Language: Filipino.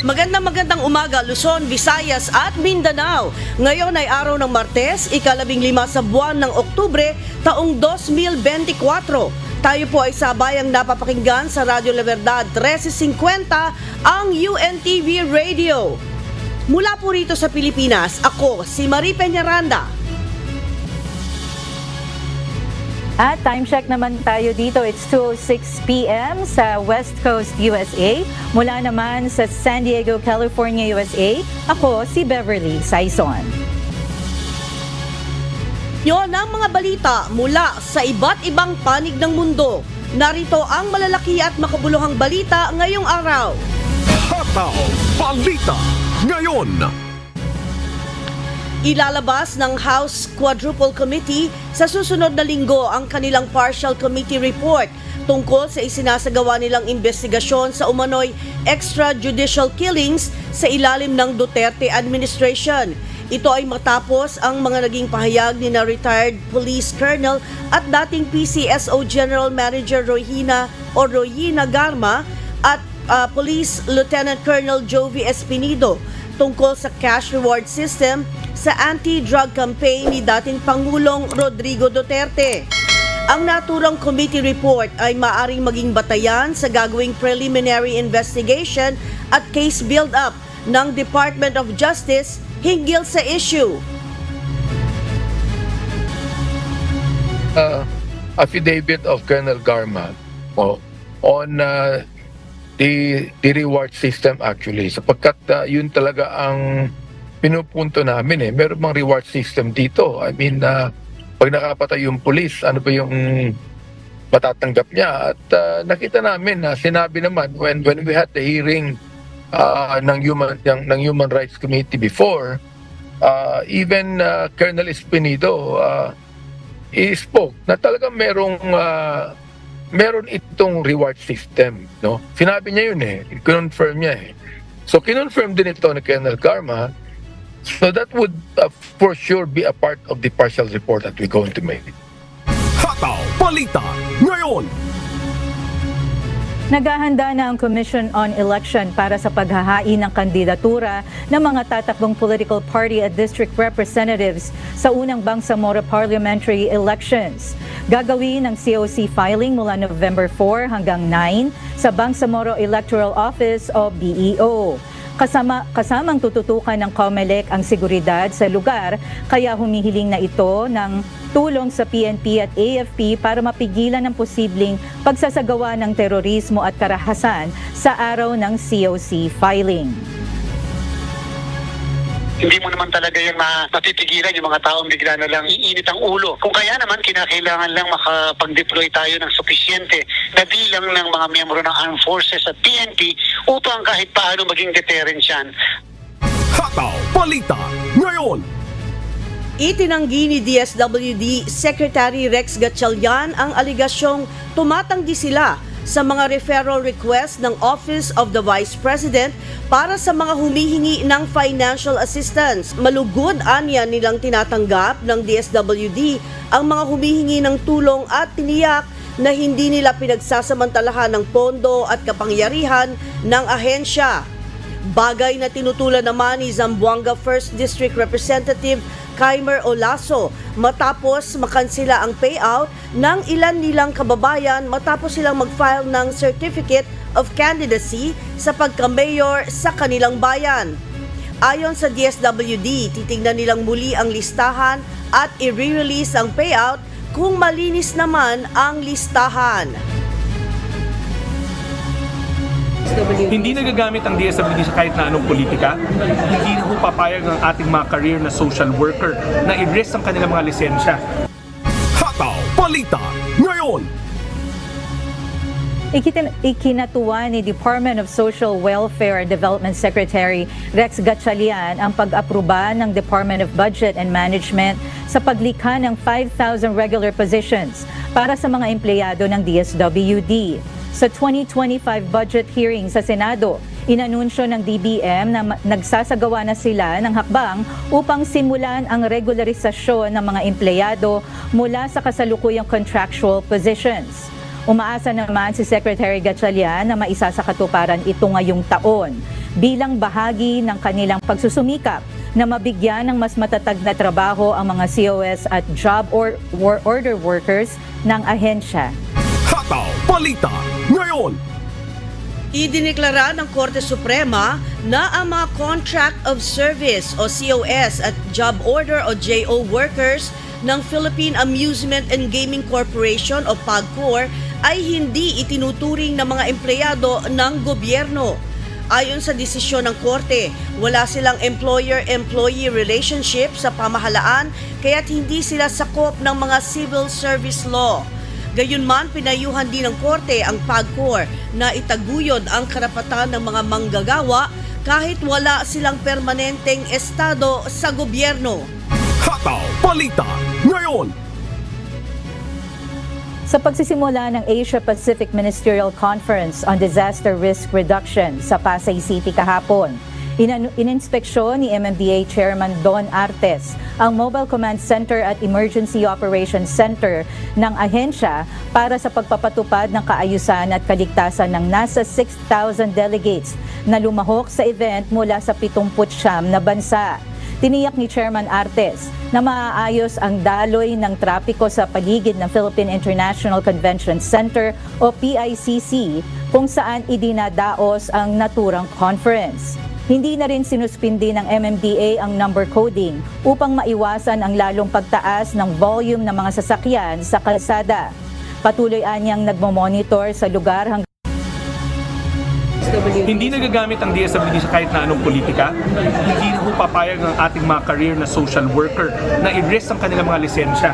Magandang magandang umaga Luzon, Visayas at Mindanao. Ngayon ay araw ng Martes, ikalabing lima sa buwan ng Oktubre, taong 2024. Tayo po ay sabayang napapakinggan sa Radyo La Verdad 1350, ang UNTV Radio. Mula po rito sa Pilipinas, ako si Marie Peñaranda. At time check naman tayo dito. It's 2.06 p.m. sa West Coast, USA. Mula naman sa San Diego, California, USA. Ako si Beverly Saison. Yon ang mga balita mula sa iba't ibang panig ng mundo. Narito ang malalaki at makabuluhang balita ngayong araw. Hataw Balita ngayon. Ilalabas ng House Quadruple Committee sa susunod na linggo ang kanilang partial committee report tungkol sa isinasagawa nilang investigasyon sa umano'y extrajudicial killings sa ilalim ng Duterte administration. Ito ay matapos ang mga naging pahayag ni na retired police colonel at dating PCSO General Manager Rohina o Rohina Garma at uh, Police Lieutenant Colonel Jovi Espinido tungkol sa cash reward system sa anti-drug campaign ni dating Pangulong Rodrigo Duterte. Ang naturang committee report ay maaring maging batayan sa gagawing preliminary investigation at case build-up ng Department of Justice hinggil sa issue. uh, affidavit of Colonel Garma oh, on uh, the the reward system actually. Sapagkat uh, yun talaga ang pinupunto namin eh. Meron bang reward system dito? I mean uh, pag nakapatay yung police ano ba yung matatanggap niya? At uh, nakita namin na sinabi naman when when we had the hearing uh, ng human ng, ng human rights committee before uh, even uh, Colonel Espinido uh, he spoke na talagang merong ah, meron itong reward system, no? Sinabi niya yun eh, confirm niya eh. So kinonfirm din ito ni Colonel Karma. So that would uh, for sure be a part of the partial report that we're going to make. Hataw Balita ngayon. Naghahanda na ang Commission on Election para sa paghahain ng kandidatura ng mga tatakbong political party at district representatives sa unang Bangsamoro parliamentary elections. Gagawin ang COC filing mula November 4 hanggang 9 sa Bangsamoro Electoral Office o BEO. Kasama, kasamang tututukan ng COMELEC ang seguridad sa lugar, kaya humihiling na ito ng tulong sa PNP at AFP para mapigilan ang posibleng pagsasagawa ng terorismo at karahasan sa araw ng COC filing. Hindi mo naman talaga yung ma- matitigilan yung mga taong bigla na lang iinit ang ulo. Kung kaya naman, kinakailangan lang makapag-deploy tayo ng sufisyente na bilang ng mga miyembro ng armed forces at PNP upang kahit paano maging deterrent yan. Hataw Balita ngayon. Itinanggi ni DSWD Secretary Rex Gatchalian ang aligasyong tumatanggi sila sa mga referral request ng Office of the Vice President para sa mga humihingi ng financial assistance. Malugod anya nilang tinatanggap ng DSWD ang mga humihingi ng tulong at tiniyak na hindi nila pinagsasamantalahan ng pondo at kapangyarihan ng ahensya. Bagay na tinutulan naman ni Zamboanga 1st District Representative Kaimer Olaso matapos makansila ang payout ng ilan nilang kababayan matapos silang mag-file ng Certificate of Candidacy sa pagka-mayor sa kanilang bayan. Ayon sa DSWD, titingnan nilang muli ang listahan at i-release ang payout kung malinis naman ang listahan. Hindi nagagamit ang DSWD sa kahit na anong politika. Hindi na ho papayag ang ating mga career na social worker na i-risk ang kanilang mga lisensya. Hataw Balita ngayon. Ikitin- ikinatuwa ni Department of Social Welfare and Development Secretary Rex Gatchalian ang pag-aproba ng Department of Budget and Management sa paglikha ng 5,000 regular positions para sa mga empleyado ng DSWD. Sa 2025 budget hearing sa Senado, inanunsyo ng DBM na nagsasagawa na sila ng hakbang upang simulan ang regularisasyon ng mga empleyado mula sa kasalukuyang contractual positions. Umaasa naman si Secretary Gatchalian na maisa sa katuparan ito ngayong taon. bilang bahagi ng kanilang pagsusumikap na mabigyan ng mas matatag na trabaho ang mga COS at job or order workers ng ahensya. Balita ngayon. Idineklara ng Korte Suprema na ang mga Contract of Service o COS at Job Order o JO workers ng Philippine Amusement and Gaming Corporation o PAGCOR ay hindi itinuturing na mga empleyado ng gobyerno. Ayon sa desisyon ng korte, wala silang employer-employee relationship sa pamahalaan kaya't hindi sila sakop ng mga civil service law. Gayunman, pinayuhan din ng korte ang PAGCOR na itaguyod ang karapatan ng mga manggagawa kahit wala silang permanenteng estado sa gobyerno. Hataw Balita ngayon. Sa pagsisimula ng Asia Pacific Ministerial Conference on Disaster Risk Reduction sa Pasay City kahapon, inan- ininspeksyon ni MMDA Chairman Don Artes ang Mobile Command Center at Emergency Operations Center ng ahensya para sa pagpapatupad ng kaayusan at kaligtasan ng nasa 6,000 delegates na lumahok sa event mula sa 79 na bansa. Tiniyak ni Chairman Artes na maaayos ang daloy ng trapiko sa paligid ng Philippine International Convention Center o PICC kung saan idinadaos ang naturang conference. Hindi na rin sinuspindi ng MMDA ang number coding upang maiwasan ang lalong pagtaas ng volume ng mga sasakyan sa kalsada. Patuloy anyang nagmo-monitor sa lugar hanggang Hindi nagagamit ang DSWD sa kahit na anong politika. Hindi na papayag ang ating mga career na social worker na i-risk ang kanilang mga lisensya